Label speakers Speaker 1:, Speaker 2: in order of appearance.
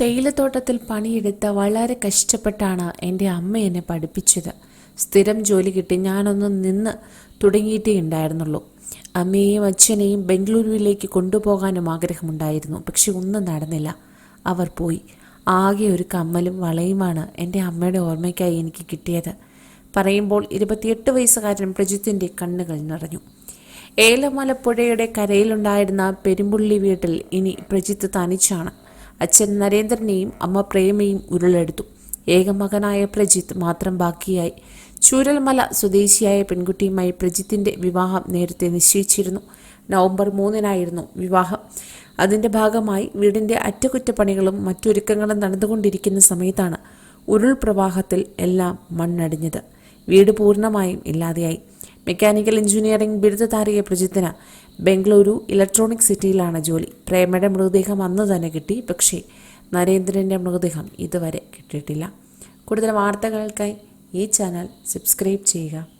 Speaker 1: തേയിലത്തോട്ടത്തിൽ പണിയെടുത്ത് വളരെ കഷ്ടപ്പെട്ടാണ് എന്റെ അമ്മ എന്നെ പഠിപ്പിച്ചത്. സ്ഥിരം ജോലി കിട്ടി. ഞാനൊന്ന് നിന്ന് തുടങ്ങിയിട്ടേ ഉണ്ടായിരുന്നുള്ളൂ. അമ്മയെയും അച്ഛനെയും ബംഗളൂരുവിലേക്ക് കൊണ്ടുപോകാനും ആഗ്രഹമുണ്ടായിരുന്നു. പക്ഷെ ഒന്നും നടന്നില്ല. അവർ പോയി. ആകെ ഒരു കമ്മലും വളയുമാണ് എന്റെ അമ്മയുടെ ഓർമ്മയ്ക്കായി എനിക്ക് കിട്ടിയത്. പറയുമ്പോൾ ഇരുപത്തിയെട്ട് വയസ്സുകാരൻ പ്രജിത്തിന്റെ കണ്ണുകൾ നിറഞ്ഞു. ഏലമലപ്പുഴയുടെ കരയിലുണ്ടായിരുന്ന പെരുമ്പുള്ളി വീട്ടിൽ ഇനി പ്രജിത്ത് തനിച്ചാണ്. അച്ഛൻ നരേന്ദ്രനെയും അമ്മ പ്രേമയും ഉരുളെടുത്തു. ഏകമകനായ പ്രജിത്ത് മാത്രം ബാക്കിയായി. ചൂരൽമല സ്വദേശിയായ പെൺകുട്ടിയുമായി പ്രജിത്തിന്റെ വിവാഹം നേരത്തെ നിശ്ചയിച്ചിരുന്നു. നവംബർ മൂന്നിനായിരുന്നു വിവാഹം. അതിന്റെ ഭാഗമായി വീടിന്റെ അറ്റകുറ്റപ്പണികളും മറ്റൊരുക്കങ്ങളും നടന്നുകൊണ്ടിരിക്കുന്ന സമയത്താണ് ഉരുൾപ്രവാഹത്തിൽ എല്ലാം മണ്ണടിഞ്ഞത്. വീട് പൂർണമായും ഇല്ലാതെയായി. മെക്കാനിക്കൽ എഞ്ചിനീയറിംഗ് ബിരുദധാരിയെ പ്രജിത്തിന് ബംഗളൂരു ഇലക്ട്രോണിക് സിറ്റിയിലാണ് ജോലി. പ്രേമയുടെ മൃതദേഹം അന്ന് തന്നെ കിട്ടി. പക്ഷേ നരേന്ദ്രന്റെ മൃതദേഹം ഇതുവരെ കിട്ടിയിട്ടില്ല. കൂടുതൽ വാർത്തകൾക്കായി ഈ ചാനൽ സബ്സ്ക്രൈബ് ചെയ്യുക.